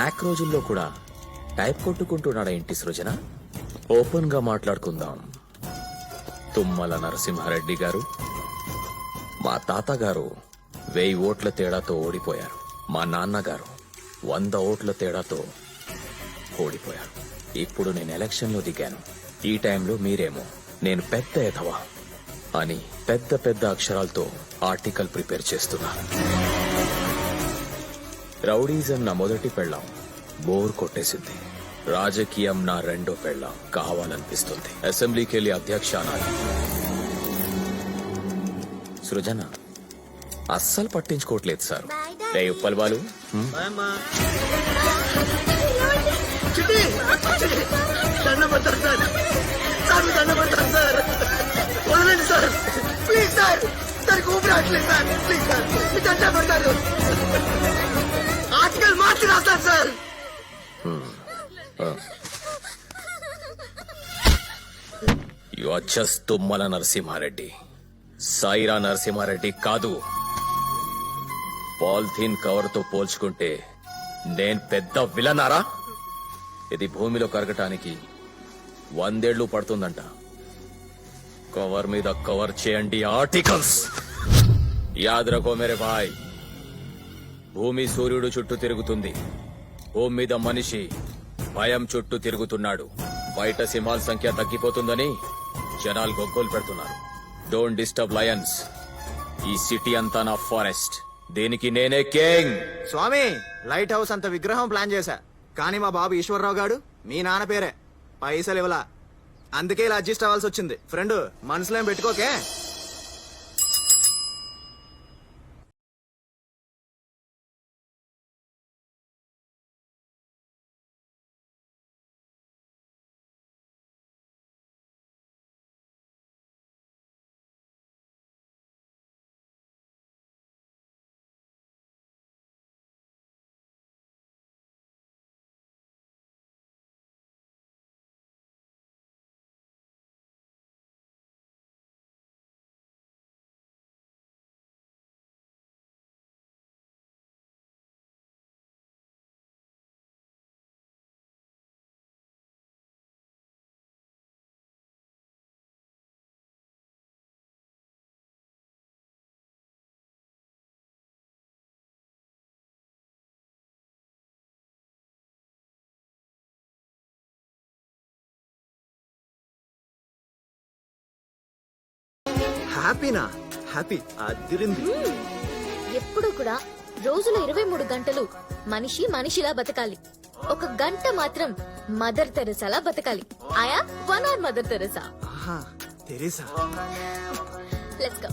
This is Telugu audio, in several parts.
మ్యాక్ రోజుల్లో కూడా టైప్ కొట్టుకుంటున్నాడా ఇంటి సృజన? ఓపెన్గా మాట్లాడుకుందాం. తుమ్మల నరసింహారెడ్డి గారు మా తాతగారు వెయ్యి ఓట్ల తేడాతో ఓడిపోయారు. మా నాన్నగారు వంద ఓట్ల తేడాతో ఓడిపోయారు. ఇప్పుడు నేను ఎలక్షన్లో దిగాను. ఈ టైంలో మీరేమో నేను పెద్ద ఎదవా అని పెద్ద పెద్ద అక్షరాలతో ఆర్టికల్ ప్రిపేర్ చేస్తున్నా రౌడీజం నా మొదటి పెళ్ళాం. బోర్ కొట్టేసింది. రాజకీయం నా రెండో పెళ్ళాం కావాలనిపిస్తుంది. అసెంబ్లీకి వెళ్ళి అధ్యక్ష అనాలి. సృజన అస్సలు పట్టించుకోవట్లేదు సార్. రే ఉప్పల్ బాలు. సార్. ప్లీజ్ మీ దండం పెడతారు ఆర్టికల్ మార్చి రాస్తాను sir. You are just Tummala Narasimhareddy Saira Narasimhareddy కాదు. పాలిథీన్ కవర్తో పోల్చుకుంటే నేను పెద్ద విలనారా? ఇది భూమిలో కరగటానికి వందేళ్ళు పడుతుందంట. కవర్ మీద కవర్ చేయండి ఆర్టికల్స్ యాద్ మేరే భాయ్ భూమి సూర్యుడు చుట్టూ తిరుగుతుంది. భూమి మీద మనిషి భయం చుట్టూ తిరుగుతున్నాడు. బయట సింహాల సంఖ్య తగ్గిపోతుందని జనాలు గొగ్గోలు పెడుతున్నారు. డోంట్ డిస్టర్బ్ లయన్స్ ఈ సిటీ అంతా నా ఫారెస్ట్. దీనికి నేనే కింగ్ స్వామి లైట్ హౌస్ అంత విగ్రహం ప్లాన్ చేశా. కానీ మా బాబు ఈశ్వరరావు గాడు మీ నాన్న పేరే. పైసలు ఇవ్వలా. అందుకే ఇలా అడ్జస్ట్ అవ్వాల్సి వచ్చింది. ఫ్రెండ్ మనసులో పెట్టుకోకే? హ్యాపీనా? హ్యాపీ అదిరింది. ఎప్పుడు కూడా రోజులో ఇరవై మూడు గంటలు మనిషి మనిషిలా బతకాలి. ఒక గంట మాత్రం మదర్ తెరసాలా బతకాలి. ఆయా వన్ అవర్ మదర్ తెరసా? ఆహా తెరీసా? లెట్స్ గో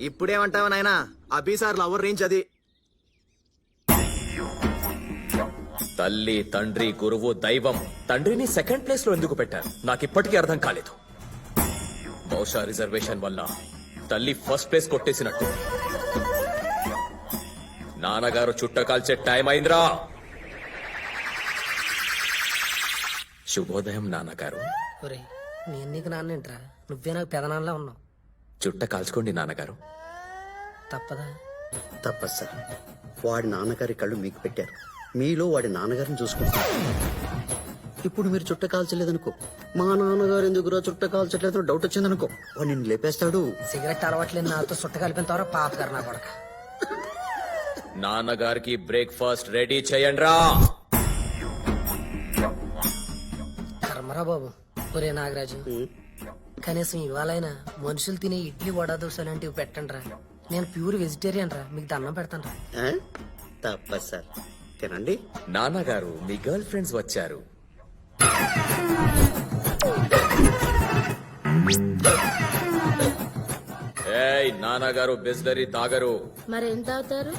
ఇప్పుడేమంటావు నాయనా? అభిసార్ లవర్ రేంజ్ అది. తల్లి తండ్రి గురువు దైవం తండ్రిని సెకండ్ ప్లేస్లో ఎందుకు పెట్టారు? నాకు ఇప్పటికీ అర్థం కాలేదు. బహుశా రిజర్వేషన్ వల్ల తల్లి ఫస్ట్ ప్లేస్ కొట్టేసినట్టు. నాన్నగారు చుట్ట కాల్చే టైం అయిందిరా. శుభోదయం నాన్నగారు. ఒరే నేను నీకు నాన్నేంట్రా నువ్వే నాకు పెదనాన్నలా ఉన్నావు. చుట్ట కాల్చుకోండి నాన్నగారు. తప్పదా? తప్పదు సార్. వాడి నాన్నగారి కళ్ళు మీకు పెట్టారు. మీలో వాడి నాన్నగారిని చూసుకుంటారు ఇప్పుడు మీరు చుట్ట కాల్చలేదనుకో. మా నాన్నగారు ఎందుకురా చుట్ట కాల్చట్లేదు డౌట్ వచ్చిందనుకో. వాడు నిన్ను లేపేస్తాడు. సిగరెట్ అలవాట్లేదు నాతో సుట్ట కలిపిన తర్వాత పాప గారు నా కొడక. నాన్నగారికి బ్రేక్ఫాస్ట్ రెడీ చేయండిరా. కర్మరా బాబు ఒరే నాగరాజు. కనీసం ఇవాళైనా మనుషులు తినే ఇడ్లీ వడ దోశ లాంటివి పెట్టండి రా నేను ప్యూర్ వెజిటేరియన్ రా మీకు దండం పెడతాను రా. ఆ? తప్పదు సార్. తినండి. నాన్నగారు మీ గర్ల్ ఫ్రెండ్స్ వచ్చారు. ఏయ్ నాన్నగారు బిస్లరీ తాగరు. మరేం తాగుతారు?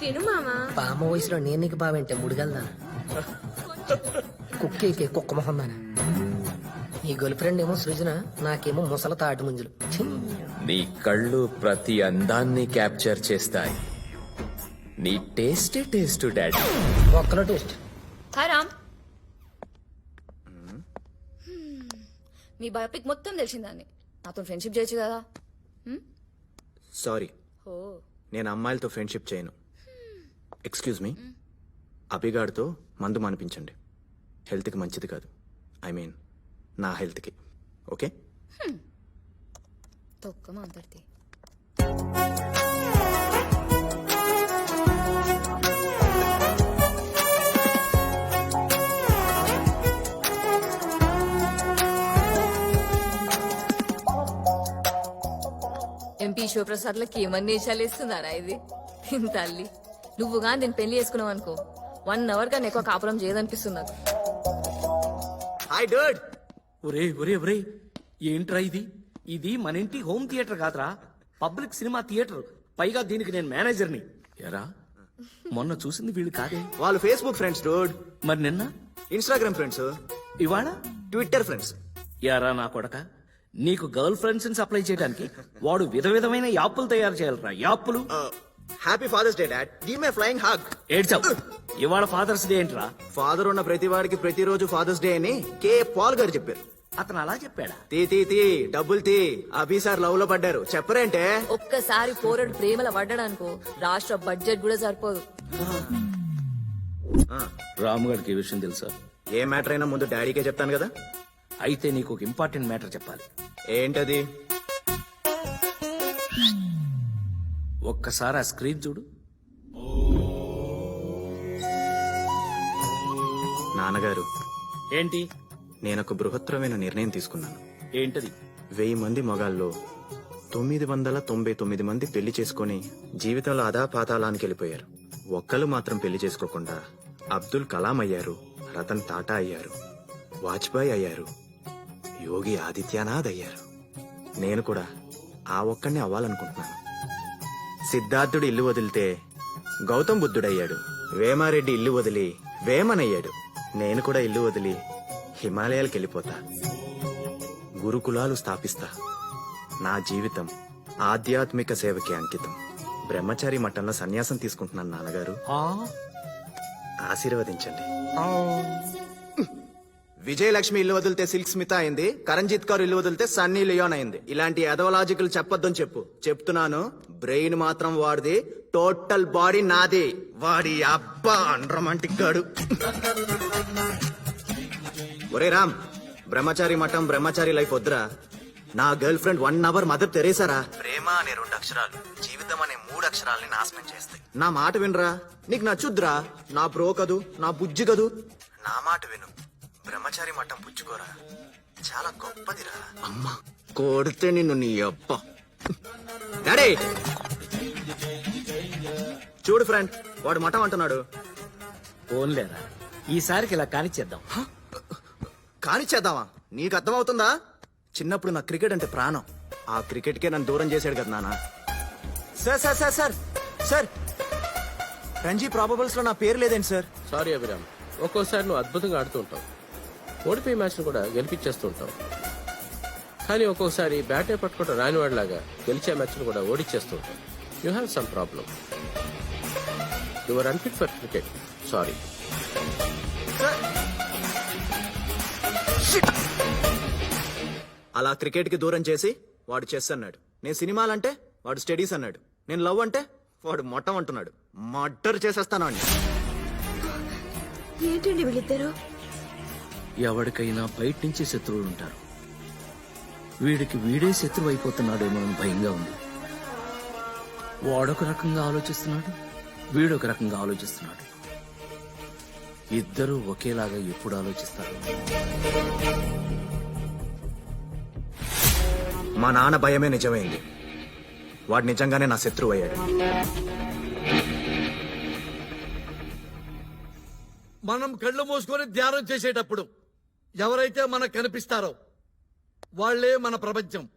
తిను మామా. బామ్మ వయసులో నేను నీకు బావేంటే ముడిగలదా కుక్కేకే కుక్క మొహం దానా నీ గర్ల్ ఫ్రెండ్ ఏమో సృజన నాకేమో ముసల తాటి ముంజులు. ఛీ! నీ కళ్ళు ప్రతి అందాన్ని క్యాప్చర్ చేస్తాయి. నీ టేస్టే టేస్ట్ డాడీ. ఒక్కలో టేస్ట్. హాయ్ రామ్. మీ బయోపిక్ మొత్తం తెలిసిందాన్ని. నాతో ఫ్రెండ్షిప్ చేయొచ్చు కదా. సారీ. ఓ. నేను అమ్మాయిలతో ఫ్రెండ్షిప్ చేయను. Excuse me. అభిగాడితో మందు మానిపించండి. హెల్త్కి మంచిది కాదు. ఐ మీన్ నా హెల్త్కి. ఓకే? తొక్క మాట్లాడితే ఎంపీ శివప్రసాద్లకి ఏమన్నీ వేషాలు ఇస్తున్నారా ఇది? దీని తల్లి నువ్వు కానీ నేను పెళ్ళి చేసుకున్నావు అనుకో వన్ అవర్ కానీ ఎక్కువ కాపురం చేయదనిపిస్తుంది నాకు. హాయ్ డర్డ్ ఒరే ఒరే ఒరే ఏంట్రా ఇది? ఇది మన ఇంటి హోమ్ థియేటర్ కాదురా. Public cinema theatre. పైగా దీనికి నేను మేనేజర్ని. ఎరా? మొన్న చూసింది వీళ్ళు కాదే? వాళ్ళు ఫేస్బుక్ ఫ్రెండ్స్ డోడ్ మరి నిన్న? ఇన్స్టాగ్రామ్ ఫ్రెండ్స్ ఇవాళ? ట్విట్టర్ ఫ్రెండ్స్ యారా నా కొడక? నీకు గర్ల్ ఫ్రెండ్స్ సప్లై చేయడానికి వాడు విధ విధమైన యాప్పులు తయారు చేయాలరా. యాప్పులు happy father's day dad give me flying hug ఏడ్చావు. ఇవాళ ఫాదర్స్ డే ఏంట్రా? ఫాదర్ ఉన్న ప్రతి వాడికి ప్రతిరోజు ఫాదర్స్ డే అని కే పాల్ గారు చెప్పారు. అతను అలా చెప్పాడా? తీ తీ తీ డబ్బులు తీ అభి సార్ లవ్లో పడ్డారు. చెప్పరేంటే? ఒక్కసారి పోరడు ప్రేమల పడ్డాడనుకో రాష్ట్ర బడ్జెట్ కూడా సరిపోదు. రాముగారికి ఈ విషయం తెలుసా? ఏ మ్యాటర్ అయినా ముందు డాడీకే చెప్తాను కదా? అయితే నీకు ఒక ఇంపార్టెంట్ మ్యాటర్ చెప్పాలి. ఏంటది? ఒక్కసారి ఆ స్క్రీన్ చూడు. నాన్నగారు. ఏంటి? నేను ఒక బృహత్తరమైన నిర్ణయం తీసుకున్నాను. ఏంటది? వెయ్యి మంది మగాల్లో తొమ్మిది వందల తొంభై తొమ్మిది మంది పెళ్ళి చేసుకుని జీవితంలో అదా పాతాళానికి వెళ్ళిపోయారు. ఒక్కరు మాత్రం పెళ్ళి చేసుకోకుండా అబ్దుల్ కలాం అయ్యారు రతన్ టాటా అయ్యారు వాజ్పేయి అయ్యారు యోగి ఆదిత్యనాథ్ అయ్యారు. నేను కూడా ఆ ఒక్కడిని అవ్వాలనుకుంటున్నాను. సిద్ధార్థుడు ఇల్లు వదిలితే గౌతమ్ బుద్ధుడయ్యాడు వేమారెడ్డి ఇల్లు వదిలి వేమనయ్యాడు. నేను కూడా ఇల్లు వదిలి హిమాలయాలకు వెళ్ళిపోతా. గురుకులాలు స్థాపిస్తా. నా జీవితం ఆధ్యాత్మిక సేవకి అంకితం. బ్రహ్మచారి మఠంలో సన్యాసం తీసుకుంటున్నాను నాన్నగారు. ఆశీర్వదించండి. విజయలక్ష్మి ఇల్లు వదిలితే సిల్క్ స్మిత అయింది కరణ్జిత్ కౌర్ ఇల్లు వదిలితే సన్నీ లియోన్ అయింది. ఇలాంటి ఎదవలాజికల్ చెప్పొద్దని చెప్పు. చెప్తున్నాను బ్రెయిన్ మాత్రం వాడిది టోటల్ బాడీ నాది. వాడి అబ్బా రొమాంటిక్ గాడు. ఒరే రామ్ బ్రహ్మచారి మఠం బ్రహ్మచారి లైఫ్ వద్దురా. నా girlfriend one our mother తెరేసారా ప్రేమ అనే రెండు అక్షరాలు జీవితం అనే మూడు అక్షరాల్ని నాశనం చేస్తాయి. నా మాట వినరా? నీకు నచ్చుద్రా నా బ్రో కదూ? నా బుజ్జి కదూ? నా మాట విను. బ్రహ్మచారి మఠం పుచ్చుకోరా. చాలా గొప్పదిరా. అమ్మా కొడితే నిన్ను నీ అబ్బ. డాడీ! చూడు ఫ్రెండ్ వాడు మఠం అంటున్నాడు. ఓన్లేరా ఈసారికి ఇలా కానిచ్చేద్దాం. కానిచ్చేద్దామా నీకు అర్థమవుతుందా? చిన్నప్పుడు నా క్రికెట్ అంటే ప్రాణం. ఆ క్రికెట్కే నన్ను దూరం చేశాడు కదా నాన్న. Sir sir sir sir sir. Ranji ప్రాబబుల్స్లో నా పేరు లేదండి సార్? సారీ అభిరామ్. ఒక్కోసారి నువ్వు అద్భుతంగా ఆడుతూ ఉంటావు. ఓడిపోయి మ్యాచ్ను కూడా గెలిపించేస్తూ ఉంటావు. కానీ ఒక్కోసారి బ్యాటే పట్టుకోవడం రానివాడిలాగా గెలిచే మ్యాచ్ను కూడా ఓడిచ్చేస్తూ ఉంటావు. You have some problem your unfit for cricket. Sorry. అలా క్రికెట్కి దూరం చేసి వాడు చెస్ అన్నాడు. నేను సినిమాలంటే వాడు స్టడీస్ అన్నాడు. నేను లవ్ అంటే వాడు మొట్టం అంటున్నాడు. మర్డర్ చేసేస్తాను అండి ఏంటండి వీళ్ళిద్దరు? ఎవరికైనా బయట నుంచి శత్రువులు ఉంటారు. వీడికి వీడే శత్రువు అయిపోతున్నాడేమో అని భయంగా ఉంది. వాడొక రకంగా ఆలోచిస్తున్నాడు వీడొక రకంగా ఆలోచిస్తున్నాడు. ఇద్దరూ ఒకేలాగా ఎప్పుడు ఆలోచిస్తారు? మా నాన్న భయమే నిజమైంది. వాడు నిజంగానే నా శత్రువు అయ్యాడు. మనం కళ్ళు మూసుకొని ధ్యానం చేసేటప్పుడు ఎవరైతే మనకు కనిపిస్తారో వాళ్ళే మన ప్రపంచం.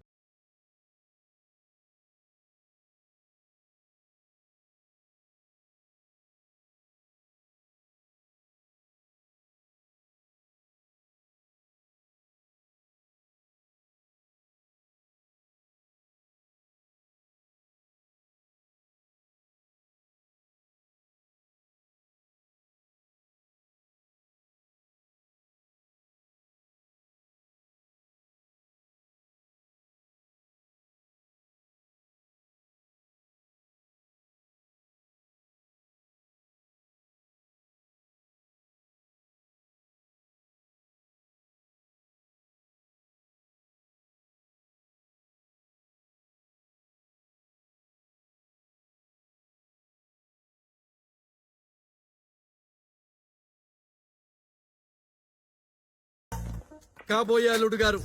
కాబోయే అల్లుడు గారు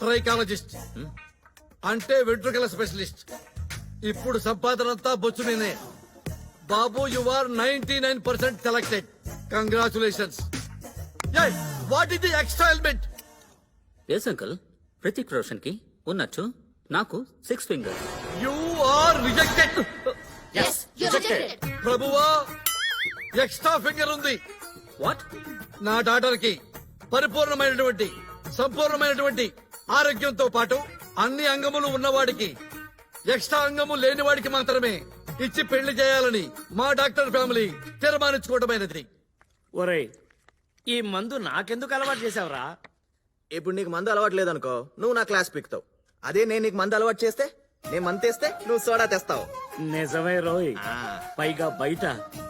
ట్రైకాలజిస్ట్. అంటే వెంట్రుకల స్పెషలిస్ట్. ఇప్పుడు సంపాదన అంతా బొచ్చు నేనే బాబు you are ninety nine percent selected congratulations what is the extra element yes uncle Prateek రోషన్కి ఉన్నట్టు నాకు six finger you are rejected ప్రభువా ఎక్స్ట్రా ఫింగర్ ఉంది. వాట్ నా డాటర్కి. పరిపూర్ణమైనటువంటి సంపూర్ణమైనటువంటి ఆరోగ్యంతో పాటు అన్ని అంగములు ఉన్నవాడికి ఎక్స్ట్రా అంగము లేని వాడికి మాత్రమే ఇచ్చి పెళ్ళి చేయాలని మా డాక్టర్ ఫ్యామిలీ తీర్మానించుకోవటమైనది. ఒరేయ్ ఈ మందు నాకెందుకు అలవాటు చేసావురా ఇప్పుడు నీకు మందు అలవాటు లేదనుకో నువ్వు నా క్లాస్ పిక్తావు. అదే నేను నీకు మందు అలవాటు చేస్తే నేను మందు తెస్తే నువ్వు సోడా తెస్తావు. నిజమే రోయ్. పైగా బయట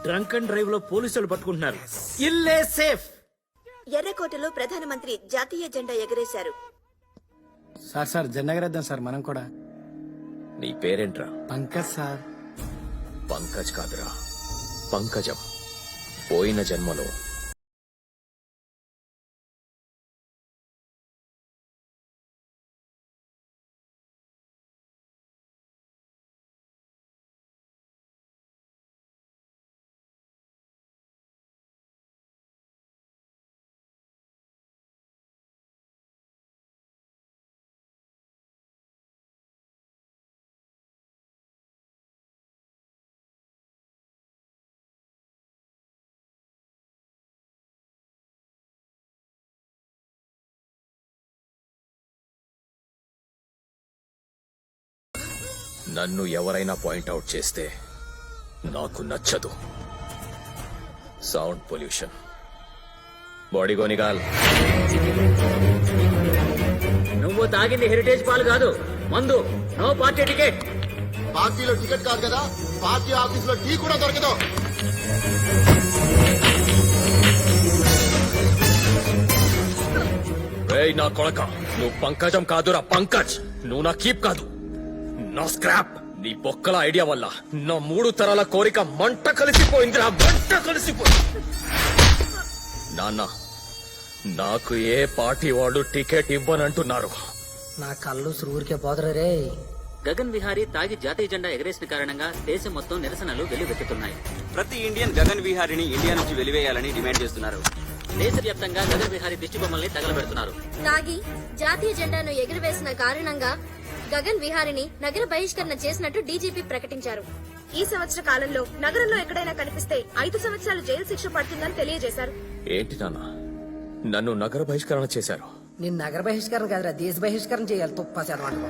డ్రంక్ అండ్ డ్రైవ్లో పోలీసులు పట్టుకుంటున్నారు. ఇల్లే సేఫ్. ఎర్రకోటలో ప్రధానమంత్రి జాతీయ జెండా ఎగరేశారు. సార్ సార్ జెండగరేద్దాం సార్ మనం కూడా. నీ పేరేంట్రా? పంకజ్ సార్. పంకజ్ కాదురా. పంకజం. పోయిన జన్మలో నన్ను ఎవరైనా పాయింట్అవుట్ చేస్తే నాకు నచ్చదు. Sound pollution. బాడీగోనిగాల్ నువ్వు తాగింది హెరిటేజ్ పాలు కాదు. మందు. No party ticket. పార్టీలో టికెట్ కాదు కదా? పార్టీ ఆఫీస్లో టీ కూడా దొరకదు. రేయ్ నా కొడక. నువ్వు పంకజం కాదురా పంకజ్. నువ్వు నా కీప్ కాదు. నా స్క్రాప్ నీ బొక్కల ఐడియా వల్ల నా మూడు తరాల కోరిక మంట కలిసిపోయిందిరా మంట కలిసిపోయింది నాన్న నాకు ఏ పార్టీ వాళ్ళు టికెట్ ఇవ్వనంటున్నారు. నా కళ్ళు ఊరికే పోదరు రే. గగన్ విహారీ తాగి జాతీయ జెండా ఎగరేసిన కారణంగా దేశం మొత్తం నిరసనలు వెల్లువెత్తుతున్నాయి. ప్రతి ఇండియన్ గగన్ విహారిని ఇండియా నుంచి వెలివేయాలని డిమాండ్ చేస్తున్నారు. దేశవ్యాప్తంగా గగన్ విహారీ దిష్టి బొమ్మల్ని తగలబెడుతున్నారు. తాగి జాతీయ జెండాను ఎగురవేసిన కారణంగా గగన్ విహారిని నగర బహిష్కరణ చేసినట్టు డీజీపీ ప్రకటించారు. ఈ సంవత్సర కాలంలో నగరంలో ఎక్కడైనా కనిపిస్తే ఐదు సంవత్సరాలు జైలు శిక్ష పడుతుందని తెలియజేశారు. ఏంటి నాన్న? నన్ను నగర బహిష్కరణ చేశారు. నేను నగర బహిష్కరణ కాదురా దేశ బహిష్కరణ చేయాలి తుప్పా చదవండి